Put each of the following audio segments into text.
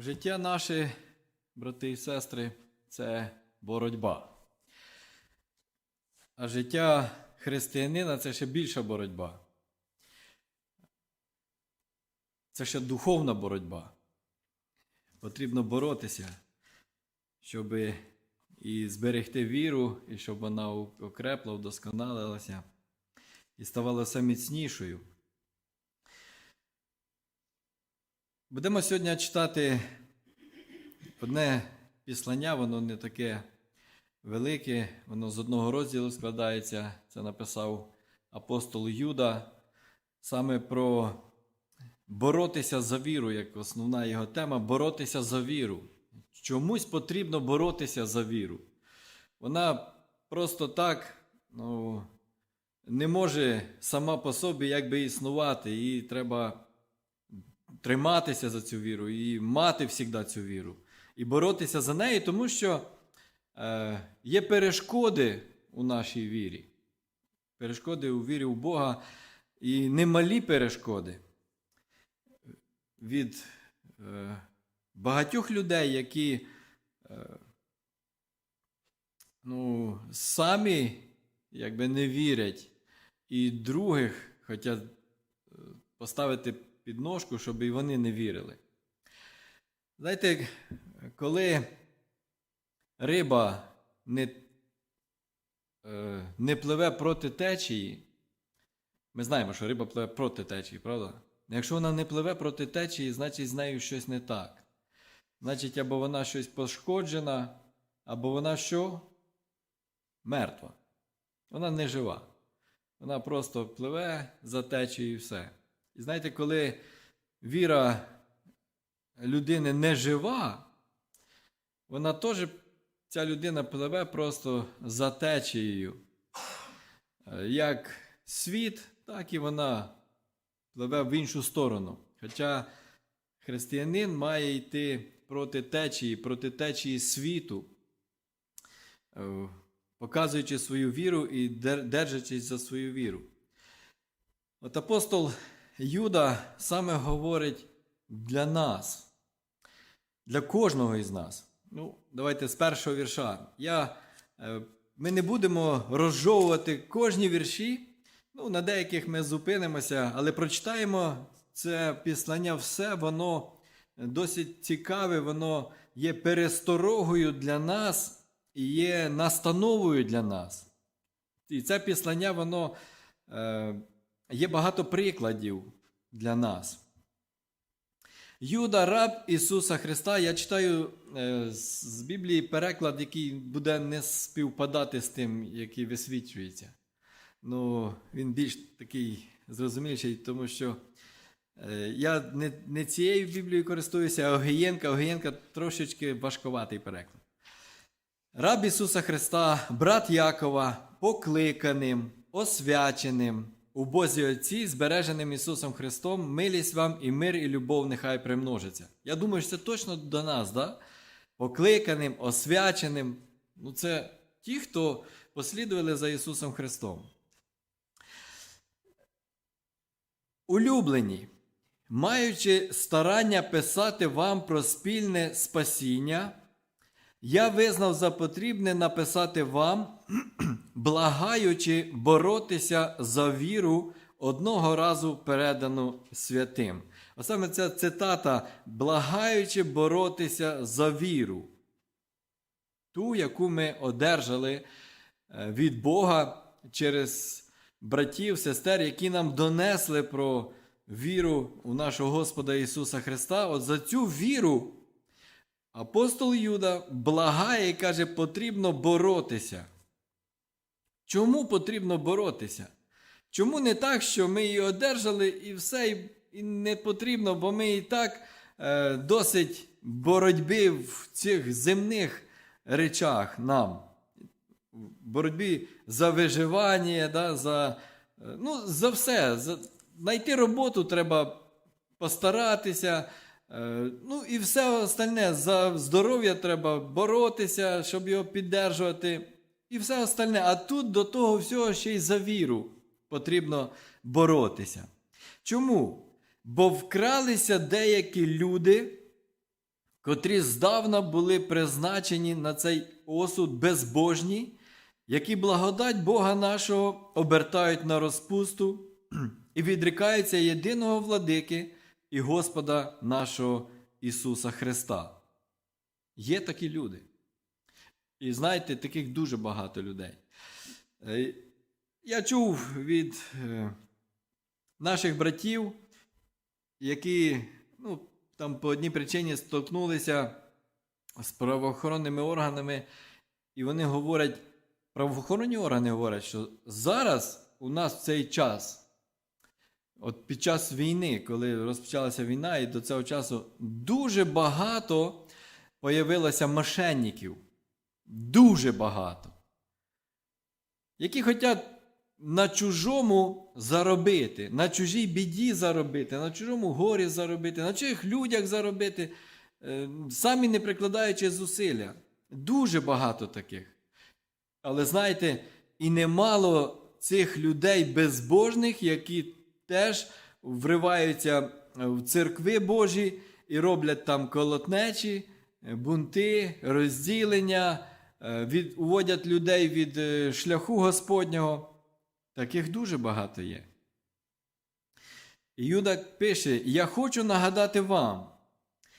Життя наше, брати і сестри, це боротьба. А життя християнина це ще більша боротьба. Це ще духовна боротьба. Потрібно боротися, щоб і зберегти віру, і щоб вона окрепла, вдосконалилася і ставала все міцнішою. Будемо сьогодні читати одне післання, воно не таке велике, воно з одного розділу складається. Це написав апостол Юда саме про боротися за віру, як основна його тема боротися за віру. Чомусь потрібно боротися за віру. Вона просто так ну, не може сама по собі якби існувати. Їй треба триматися за цю віру і мати завжди цю віру. І боротися за неї, тому що е, є перешкоди у нашій вірі. Перешкоди у вірі в Бога і немалі перешкоди від е, багатьох людей, які е, ну, самі якби не вірять, і других хочуть е, поставити підножку, щоб і вони не вірили. Знаєте, коли риба не, е, не пливе проти течії, ми знаємо, що риба пливе проти течії, правда? Якщо вона не пливе проти течії, значить з нею щось не так. Значить, або вона щось пошкоджена, або вона що? Мертва. Вона не жива. Вона просто пливе за течією і все. І знаєте, коли віра людини не жива, вона теж, ця людина пливе просто за течією. Е, Як світ, так і вона пливе в іншу сторону. Хоча християнин має йти проти течії, проти течії світу, е, показуючи свою віру і держачись за свою віру. От апостол Юда саме говорить для нас, для кожного із нас. Ну, давайте з першого вірша. Я, е, ми не будемо розжовувати кожні вірші. Ну, на деяких ми зупинимося, але прочитаємо це післання все, воно досить цікаве, воно є пересторогою для нас і є настановою для нас. І це післання, воно е, є багато прикладів для нас. Юда, раб Ісуса Христа, я читаю е, з Біблії переклад, який буде не співпадати з тим, який висвічується. Ну, він більш такий зрозуміліший, тому що е, я не, не цією Біблією користуюся, а Огієнка. Огієнка трошечки важковатий переклад. Раб Ісуса Христа, брат Якова, покликаним, освяченим, у Бозі Отці, збереженим Ісусом Христом, милість вам і мир, і любов нехай примножиться. Я думаю, що це точно до нас, да? покликаним, освяченим. Ну, це ті, хто послідували за Ісусом Христом. Улюблені, маючи старання писати вам про спільне спасіння, я визнав за потрібне написати вам, благаючи боротися за віру одного разу передану святим. А саме ця цитата благаючи боротися за віру, ту, яку ми одержали е, від Бога через братів, сестер, які нам донесли про віру у нашого Господа Ісуса Христа. От за цю віру апостол Юда благає і каже, потрібно боротися. Чому потрібно боротися? Чому не так, що ми її одержали і все, і- не потрібно, бо ми і так е, досить боротьби в цих земних речах нам. В боротьбі за виживання, да, за, е, ну, за все. За, знайти роботу треба постаратися. Е, ну і все остальне. За здоров'я треба боротися, щоб його піддержувати. І все остальне. А тут до того всього ще й за віру потрібно боротися. Чому? Бо вкралися деякі люди котрі здавна були призначені на цей осуд безбожні, які благодать Бога нашого обертають на розпусту і відрікаються єдиного владики і Господа нашого Ісуса Христа. Є такі люди. І знаєте, таких дуже багато людей. Е, Я чув від е, наших братів, які ну, там по одній причині столкнулися з правоохоронними органами, і вони говорять, правоохоронні органи говорять, що зараз у нас в цей час, от під час війни, коли розпочалася війна, і до цього часу дуже багато появилося мошенників. Дуже багато. Які хочуть на чужому заробити, на чужій біді заробити, на чужому горі заробити, на чужих людях заробити, е, самі не прикладаючи зусилля. Дуже багато таких. Але знаєте, і немало цих людей безбожних, які теж вриваються в церкви Божі і роблять там колотнечі, е, бунти, розділення, е, від, уводять людей від е, шляху Господнього. Таких дуже багато є. Юда пише: Я хочу нагадати вам,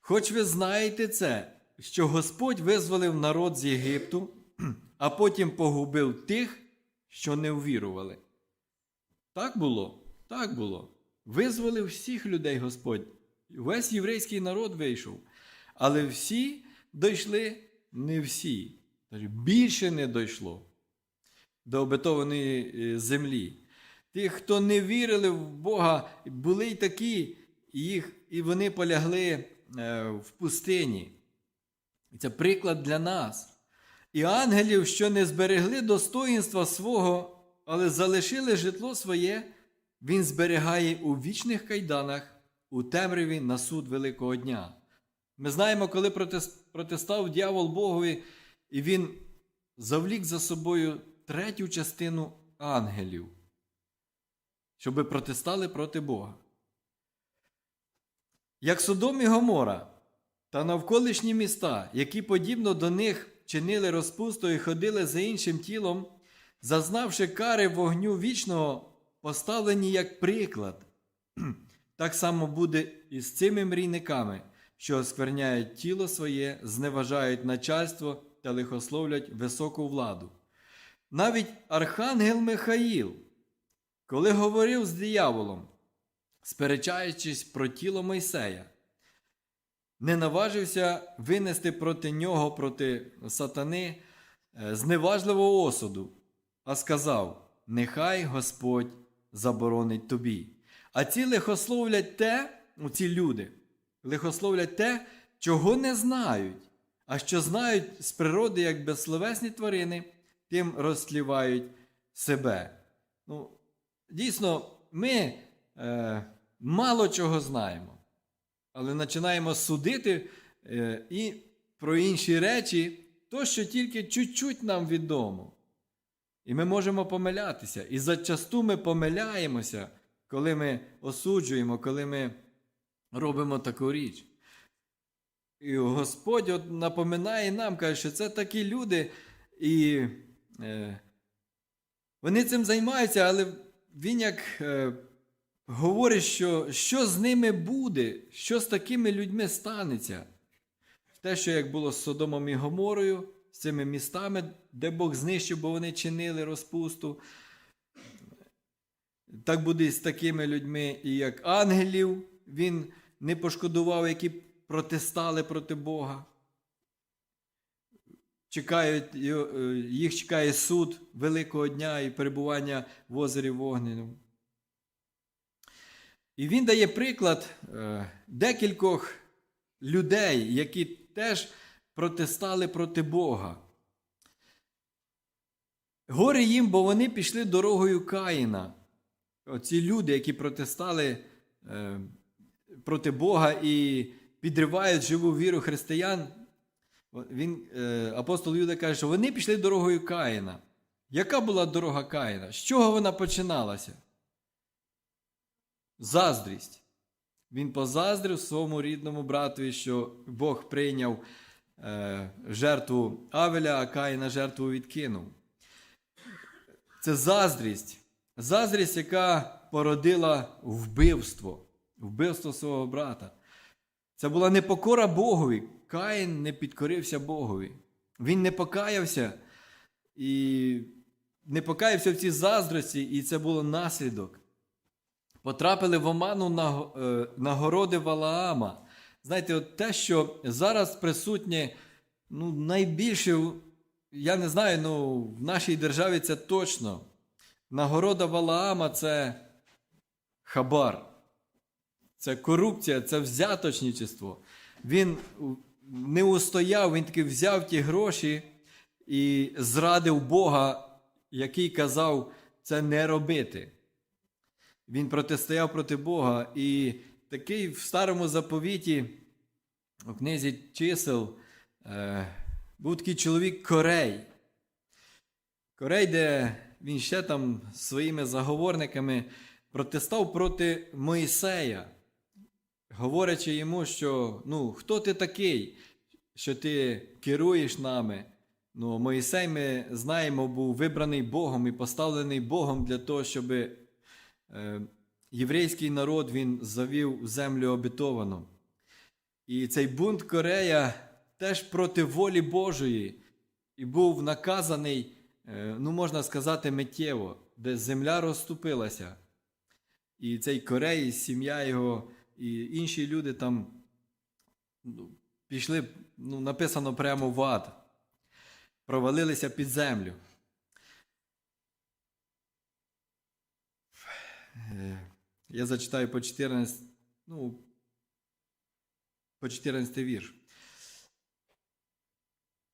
хоч ви знаєте це, що Господь визволив народ з Єгипту, а потім погубив тих, що не ввірували. Так було, так було. Визволив всіх людей Господь. Весь єврейський народ вийшов. Але всі дійшли не всі. Більше не дійшло до обетованої е, землі. Тих, хто не вірили в Бога, були й такі, і, їх, і вони полягли е, в пустині. Це приклад для нас. І ангелів, що не зберегли достоїнства свого, але залишили житло своє, він зберігає у вічних кайданах, у темряві на суд Великого дня. Ми знаємо, коли протистав дьявол Богові, і він завлік за собою третю частину ангелів, щоби протистали проти Бога. Як Содом і Гомора та навколишні міста, які подібно до них чинили розпусту і ходили за іншим тілом, зазнавши кари вогню вічного, поставлені як приклад, так само буде і з цими мрійниками, що оскверняють тіло своє, зневажають начальство та лихословлять високу владу. Навіть архангел Михаїл, коли говорив з дияволом, сперечаючись про тіло Мойсея, не наважився винести проти нього, проти сатани, е, зневажливого осуду, а сказав: Нехай Господь заборонить тобі. А ці лихословлять те, ну, ці люди, лихословлять те, чого не знають, а що знають з природи як безсловесні тварини, тим розтлівають себе. Ну, Дійсно, ми е, мало чого знаємо, але починаємо судити е, і про інші речі, то, що тільки чуть-чуть нам відомо. І ми можемо помилятися. І зачасту ми помиляємося, коли ми осуджуємо, коли ми робимо таку річ. І Господь от напоминає нам, каже, що це такі люди, і е, вони цим займаються, але він як е, говорить, що що з ними буде, що з такими людьми станеться. Те, що як було з Содомом і Гоморою, з цими містами, де Бог знищив, бо вони чинили розпусту. Так буде з такими людьми, і як ангелів, він не пошкодував, які протистали проти Бога. Чекають, е, їх чекає суд Великого дня і перебування в озері Вогненому. І він дає приклад е, декількох людей, які теж протистали проти Бога. Горе їм, бо вони пішли дорогою Каїна. Оці люди, які протистали е, проти Бога і підривають живу віру християн, він, е, апостол Юда каже, що вони пішли дорогою Каїна. Яка була дорога Каїна? З чого вона починалася? Заздрість. він позаздрив своєму рідному братові, що Бог прийняв жертву Авеля, а Каїна жертву відкинув. Це заздрість. Заздрість, яка породила вбивство, вбивство свого брата. Це була непокора Богові. Каїн не підкорився Богові. Він не покаявся і не покаявся в цій заздрості, і це було наслідок. Потрапили в оману е, нагороди Валаама. Знаєте, от те, що зараз присутнє ну, найбільше, я не знаю, ну, в нашій державі це точно. Нагорода Валаама це хабар. Це корупція, це взяточничество. Він не устояв, він таки взяв ті гроші і зрадив Бога, який казав це не робити. Він протистояв проти Бога. І такий в старому заповіті, у книзі чисел, е, був такий чоловік Корей. Корей, де він ще там своїми заговорниками протистав проти Моїсея, говорячи йому, що ну, хто ти такий, що ти керуєш нами. Ну, Моїсей, ми знаємо, був вибраний Богом і поставлений Богом для того, щоб е, єврейський народ він завів в землю обітовану. І цей бунт Корея теж проти волі Божої і був наказаний, е, ну можна сказати, миттєво, де земля розступилася. І цей Корей, сім'я його і інші люди там ну, пішли, ну, написано прямо в ад, провалилися під землю. Я зачитаю по 14, ну, по 14 вірш.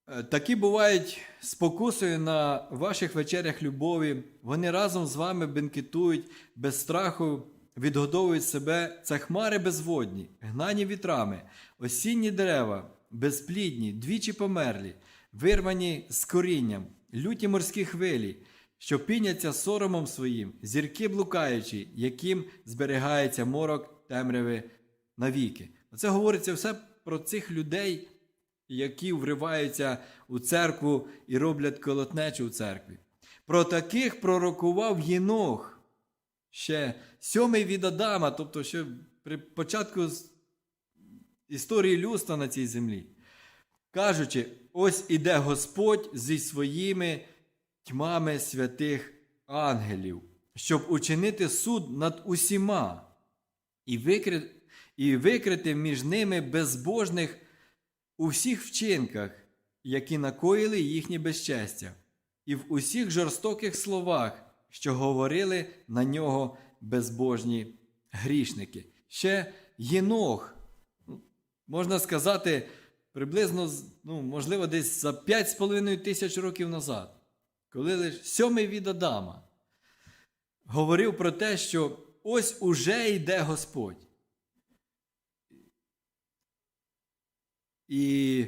Е, Такі бувають спокусою на ваших вечерях любові. Вони разом з вами бенкетують без страху, відгодовують себе. Це хмари безводні, гнані вітрами, осінні дерева, безплідні, двічі померлі, вирвані з корінням, люті морські хвилі, що піняться соромом своїм, зірки блукаючі, яким зберігається морок темряви навіки. Оце говориться все про цих людей, які вриваються у церкву і роблять колотнечу у церкві. Про таких пророкував Єнох, ще сьомий від Адама, тобто ще при початку історії людства на цій землі. Кажучи, ось іде Господь зі своїми тьмами святих ангелів, щоб учинити суд над усіма і, викри... і викрити між ними безбожних у всіх вчинках, які накоїли їхнє безчестя, і в усіх жорстоких словах, що говорили на нього безбожні грішники. Ще Єнох, можна сказати, приблизно, ну, можливо, десь за 5,5 тисяч років назад, коли лише сьомий від Адама говорив про те, що ось уже йде Господь. І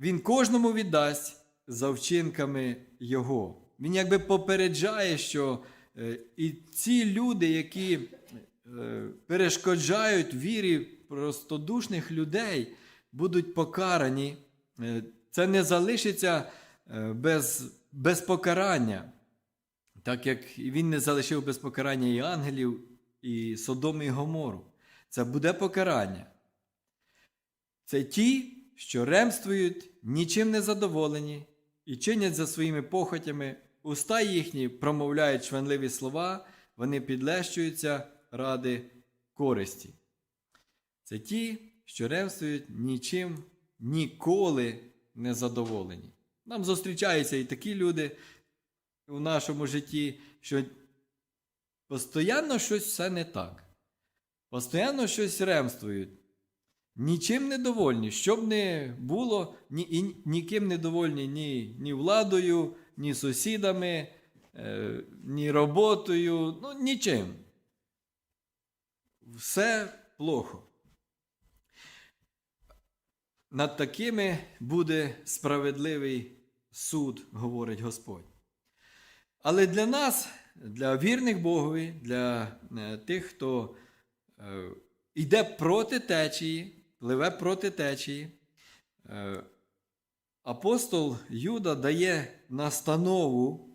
він кожному віддасть за вчинками Його. Він якби попереджає, що е, і ці люди, які е, перешкоджають вірі простодушних людей, будуть покарані. Е, Це не залишиться без, без покарання, так як він не залишив без покарання і ангелів, і Содому, і Гомору. Це буде покарання. Це ті, що ремствують, нічим не задоволені і чинять за своїми похотями, уста їхні промовляють шванливі слова, вони підлещуються ради користі. Це ті, що ремствують нічим ніколи не задоволені. Нам зустрічаються і такі люди у нашому житті, що постійно щось все не так. Постійно щось ремствують. Нічим не довольні, щоб не було, ні, і ніким не довольні ні, ні владою, ні сусідами, е, ні роботою, ну нічим. Все плохо. Над такими буде справедливий суд, говорить Господь. Але для нас, для вірних Богові, для е, тих, хто е, йде проти течії, пливе проти течії. Е, Апостол Юда дає настанову.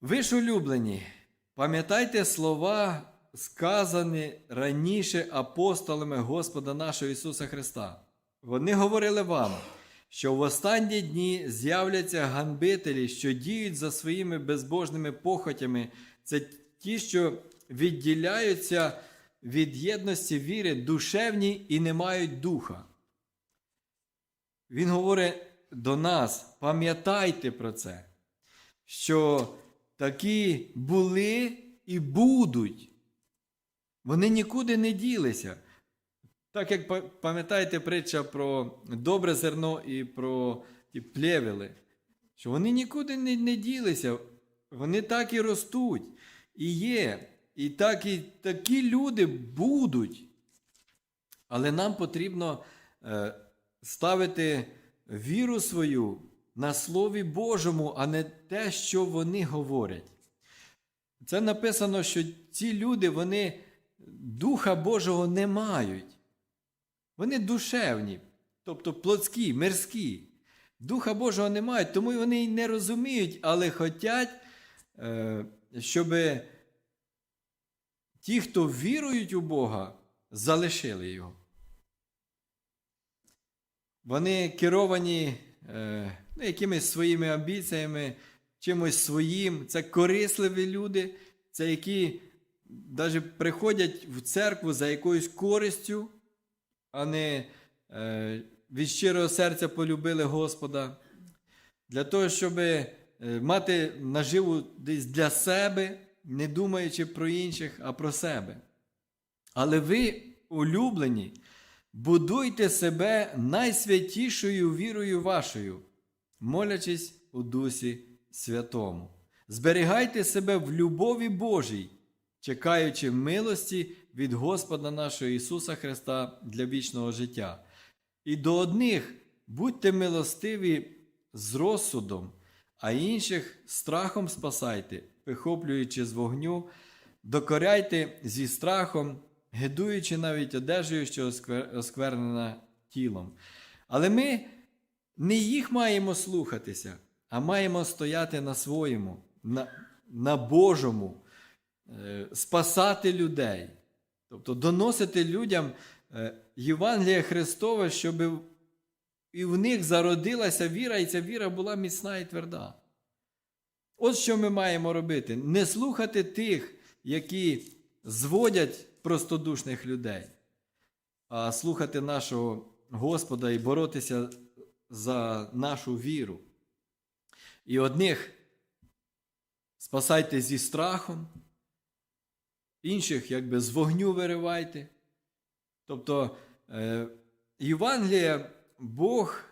Ви ж улюблені, пам'ятайте слова, сказані раніше апостолами Господа нашого Ісуса Христа. Вони говорили вам, що в останні дні з'являться ганбителі, що діють за своїми безбожними похотями. Це ті, що відділяються від єдності віри, душевні і не мають духа. Він говорить до нас, пам'ятайте про це, що такі були і будуть. Вони нікуди не ділися. Так як пам'ятаєте притча про добре зерно і про ті плевели, що вони нікуди не, не ділися, вони так і ростуть, і є. І так і такі люди будуть. Але нам потрібно е, ставити віру свою на Слові Божому, а не те, що вони говорять. Це написано, що ці люди вони Духа Божого не мають. Вони душевні, тобто плотські, мирські. Духа Божого не мають, тому вони й не розуміють, але хочуть, е, щоб ті, хто вірують у Бога, залишили його. Вони керовані е, ну, якимись своїми амбіціями, чимось своїм. Це корисливі люди, це які навіть приходять в церкву за якоюсь користю, а е, від щирого серця полюбили Господа. Для того, щоб е, мати наживу десь для себе, не думаючи про інших, а про себе. Але ви, улюблені, будуйте себе найсвятішою вірою вашою, молячись у Дусі Святому. Зберігайте себе в любові Божій, чекаючи милості від Господа нашого Ісуса Христа для вічного життя. І до одних будьте милостиві з розсудом, а інших страхом спасайте, вихоплюючи з вогню, докоряйте зі страхом, гидуючи навіть одежею, що осквер- осквернена тілом. Але ми не їх маємо слухатися, а маємо стояти на своєму, на, на Божому, е, спасати людей, тобто доносити людям е, Євангелія Христове, щоб і в них зародилася віра, і ця віра була міцна і тверда. От що ми маємо робити: не слухати тих, які зводять простодушних людей, а слухати нашого Господа і боротися за нашу віру. І одних спасайте зі страхом, інших якби з вогню виривайте. Тобто е, Євангелія Бог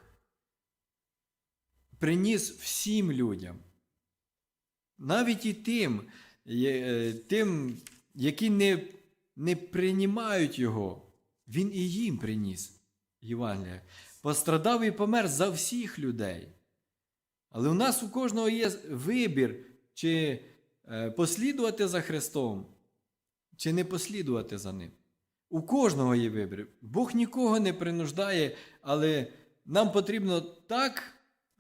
приніс всім людям, навіть і тим, е, тим які не, не приймають його, Він і їм приніс Євангелія. Пострадав і помер за всіх людей. Але у нас у кожного є вибір, чи е, послідувати за Христом, чи не послідувати за Ним. У кожного є вибір. Бог нікого не принуждає, але нам потрібно так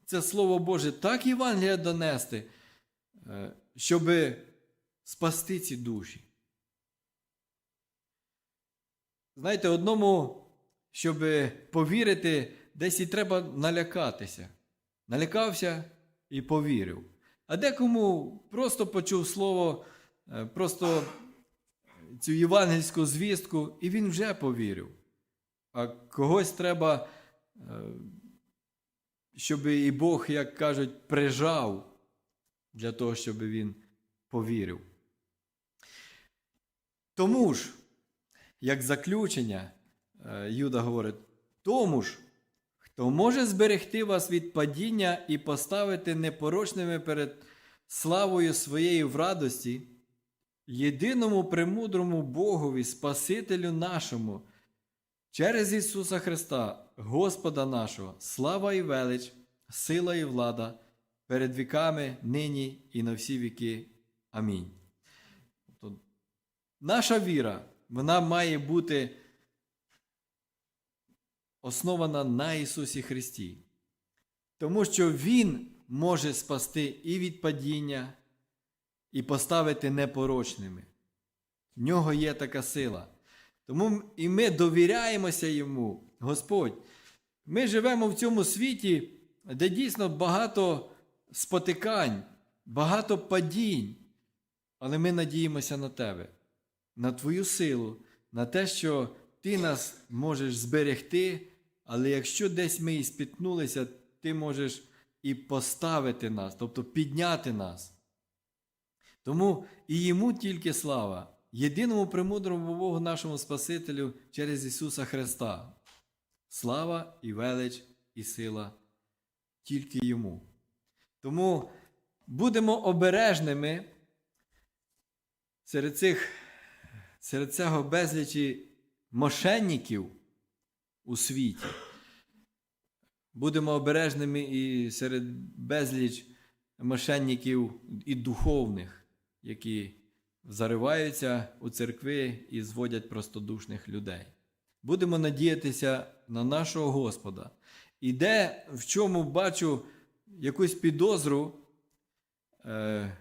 це Слово Боже, так Євангелія донести, е, щоб спасти ці душі. Знаєте, одному, щоб повірити, десь і треба налякатися. Налякався і повірив. А декому просто почув слово, е, просто цю євангельську звістку, і він вже повірив. А когось треба, е, щоб і Бог, як кажуть, прижав для того, щоб він повірив. Тому ж, як заключення, е, Юда говорить, тому ж, хто може зберегти вас від падіння і поставити непорочними перед славою своєї в радості, єдиному премудрому Богові, Спасителю нашому, через Ісуса Христа, Господа нашого, слава і велич, сила і влада перед віками, нині і на всі віки. Амінь. Тобто, наша віра вона має бути основана на Ісусі Христі. Тому що Він може спасти і від падіння, і поставити непорочними. В нього є така сила. Тому і ми довіряємося йому, Господь. Ми живемо в цьому світі, де дійсно багато спотикань, багато падінь. Але ми надіємося на тебе, на твою силу, на те, що ти нас можеш зберегти, але якщо десь ми і спітнулися, ти можеш і поставити нас, тобто підняти нас. Тому і йому тільки слава, єдиному премудрому Богу нашому Спасителю через Ісуса Христа. Слава і велич і сила тільки йому. Тому будемо обережними серед цих, серед цього безлічі мошенників у світі. Будемо обережними і серед безліч мошенників і духовних, які зариваються у церкви і зводять простодушних людей. Будемо надіятися на нашого Господа. І де в чому бачу якусь підозру, е,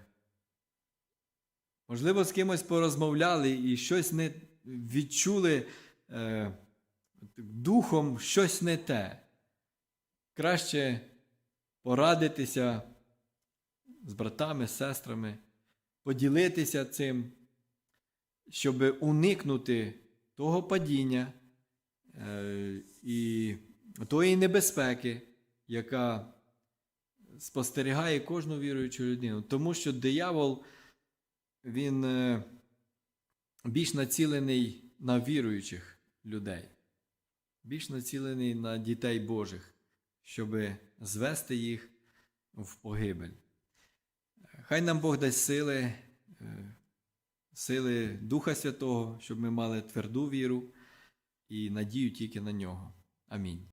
можливо, з кимось порозмовляли і щось не відчули е, духом щось не те. Краще порадитися з братами, з сестрами, поділитися цим, щоб уникнути того падіння е, і тої небезпеки, яка спостерігає кожну віруючу людину. Тому що диявол, він е, більш націлений на віруючих людей, більш націлений на дітей Божих, щоб звести їх в погибель. Хай нам Бог дасть сили, е, сили Духа Святого, щоб ми мали тверду віру і надію тільки на нього. Амінь.